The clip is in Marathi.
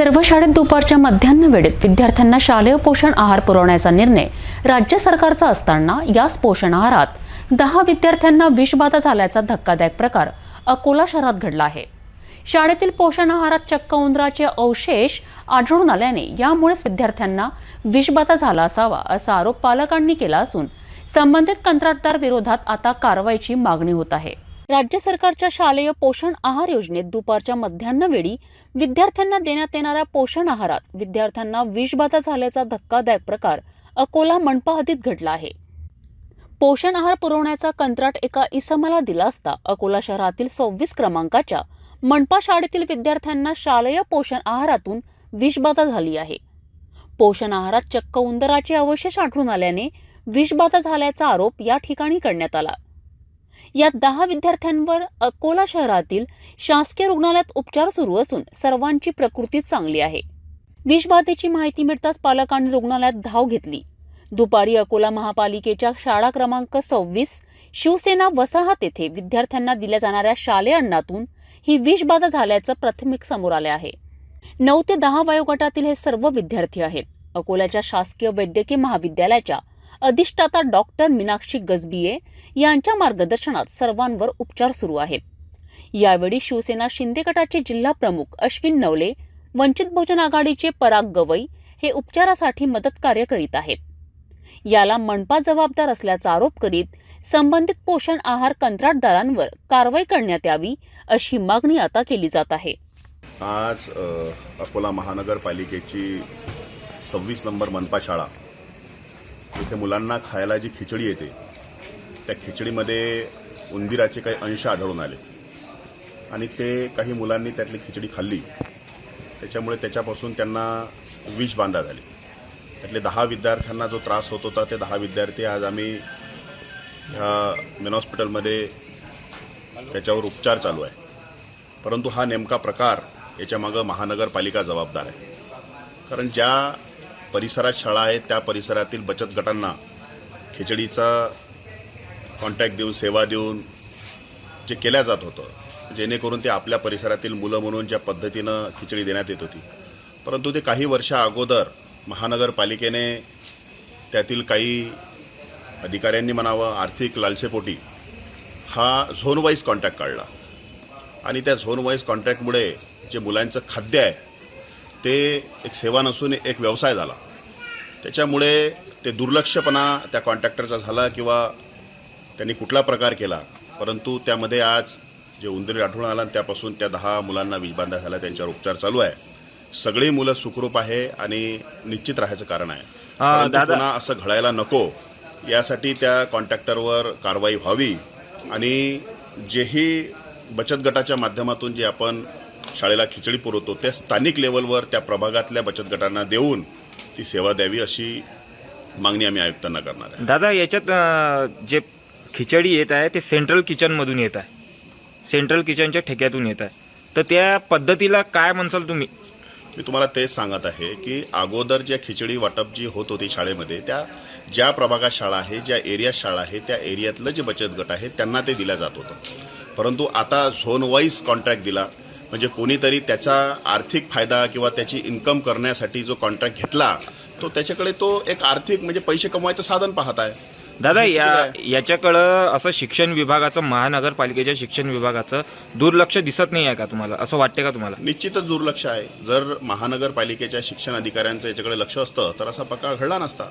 सर्व शाळेत दुपारच्या मध्यान्ह वेळेत विद्यार्थ्यांना शालेय पोषण आहार पुरवण्याचा निर्णय राज्य सरकारचा असताना याच पोषण आहारात दहा विद्यार्थ्यांना विषबाधा झाल्याचा धक्कादायक प्रकार अकोला शहरात घडला आहे. शाळेतील पोषण आहारात चक्क उंदराचे अवशेष आढळून आल्याने यामुळेच विद्यार्थ्यांना विषबाधा झाला असावा असा आरोप पालकांनी केला असून संबंधित कंत्राटदार विरोधात आता कारवाईची मागणी होत आहे. राज्य सरकारच्या शालेय पोषण आहार योजनेत दुपारच्या मध्यान्हवेळी विद्यार्थ्यांना देण्यात येणाऱ्या पोषण आहारात विद्यार्थ्यांना विषबाधा झाल्याचा धक्कादायक प्रकार अकोला मनपा हद्दीत घडला आहे. पोषण आहार पुरवण्याचा कंत्राट एका इसमाला दिला असता अकोला शहरातील सव्वीस क्रमांकाच्या मनपा शाळेतील विद्यार्थ्यांना शालेय पोषण आहारातून विषबाधा झाली आहे. पोषण आहारात चक्क उंदराचे अवशेष आढळून आल्याने विषबाधा झाल्याचा आरोप या ठिकाणी करण्यात आला. यात दहा विद्यार्थ्यांवर अकोला शहरातील शासकीय रुग्णालयात उपचार सुरू असून सर्वांची प्रकृती चांगली आहे. विषबाधेची माहिती मिळताच पालकांनी रुग्णालयात धाव घेतली. दुपारी अकोला महापालिकेच्या शाळा क्रमांक सव्वीस शिवसेना वसाहत येथे विद्यार्थ्यांना दिल्या जाणाऱ्या शालेय अन्नातून ही विषबाधा झाल्याचं प्राथमिक समोर आले आहे. नऊ ते दहा वयोगटातील हे सर्व विद्यार्थी आहेत. अकोल्याच्या शासकीय वैद्यकीय महाविद्यालयाच्या अधिष्ठाता डॉक्टर मीनाक्षी गजबिये यांच्या मार्गदर्शनात सर्वांवर उपचार सुरू आहेत. यावेळी शिवसेना शिंदे गटाचे जिल्हा प्रमुख अश्विन नवले वंचित बहुजन आघाडीचे पराग गवई हे उपचारासाठी मदत कार्य करीत आहेत. याला मनपा जबाबदार असल्याचा आरोप करीत संबंधित पोषण आहार कंत्राटदारांवर कारवाई करण्यात यावी अशी मागणी आता केली जात आहे. आज अकोला महानगरपालिकेची सव्वीस नंबर मनपा शाळा इथे मुलांना खायला जी खिचडी येते त्या खिचडीमध्ये उंदिराचे काही अंश आढळून आले. आणि ते काही मुलांनी त्यातली खिचडी खाल्ली. त्याच्यामुळे त्याच्यापासून त्यांना विष बांधा झाली. त्यातले दहा विद्यार्थ्यांना जो त्रास होत होता ते दहा विद्यार्थी आज आम्ही ह्या मेन हॉस्पिटलमध्ये त्याच्यावर उपचार चालू आहे. परंतु हा नेमका प्रकार याच्यामागं महानगरपालिका जबाबदार आहे. कारण ज्या परिसरात शाळा आहेत त्या परिसरातील बचत गटांना खिचडीचा कॉन्टॅक्ट देऊन सेवा देऊन जे केल्या जात होतं जेणेकरून ते आपल्या परिसरातील मुलं म्हणून ज्या पद्धतीनं खिचडी देण्यात येत होती. परंतु ते काही वर्षा अगोदर महानगरपालिकेने त्यातील काही अधिकाऱ्यांनी म्हणावं आर्थिक लालसेपोटी हा झोनवाईज कॉन्ट्रॅक्ट कॉन्टॅक्ट काढला. आणि त्या झोनवाईज कॉन्ट्रॅक्टमुळे जे मुलांचं खाद्य आहे ते एक सेवा नसून एक व्यवसाय झाला. त्याच्यामुळे ते दुर्लक्षपणा त्या कॉन्ट्रॅक्टरचा झाला किंवा त्यांनी कुठला प्रकार केला. परंतु त्यामध्ये आज जे उंदीर आढळून आला आणि त्यापासून त्या दहा मुलांना विषबाधा झाला त्यांच्यावर उपचार चालू आहे. सगळी मुलं सुखरूप आहे आणि निश्चित राहायचं कारण आहे. पुन्हा असं घडायला नको. यासाठी त्या कॉन्ट्रॅक्टरवर कारवाई व्हावी आणि जेही बचत गटाच्या माध्यमातून जे आपण शाळेला खिचडी पुरवतो. त्या स्थानिक लेवलवर त्या प्रभागातल्या बचत गटांना देऊन ती सेवा द्यावी अशी मागणी आम्ही आयुक्तांना करणार आहे. दादा याच्यात अं, जे खिचडी येत आहे ते सेंट्रल किचनमधून येत आहे. सेंट्रल किचनच्या ठेक्यातून येत आहे. तर त्या पद्धतीला काय म्हणसाल तुम्ही? मी तुम्हाला तेच सांगत आहे की अगोदर ज्या खिचडी वाटप जी होत होती शाळेमध्ये त्या ज्या प्रभागात शाळा आहे ज्या एरियात शाळा आहे त्या एरियातलं जे बचत गट आहे त्यांना ते दिलं जात होतं. परंतु आता झोन वाईज कॉन्ट्रॅक्ट दिला. म्हणजे कोणीतरी त्याचा आर्थिक फायदा किंवा त्याची इन्कम करण्यासाठी जो कॉन्ट्रॅक्ट घेतला तो त्याच्याकडे तो एक आर्थिक म्हणजे पैसे कमवायचं साधन पाहत आहे. दादा या याच्याकडं असं शिक्षण विभागाचं महानगरपालिकेच्या शिक्षण विभागाचं दुर्लक्ष दिसत नाही आहे का तुम्हाला? असं वाटते का तुम्हाला? निश्चितच दुर्लक्ष आहे. जर महानगरपालिकेच्या शिक्षण अधिकाऱ्यांचं याच्याकडे लक्ष असतं तर असा प्रकार घडला नसता.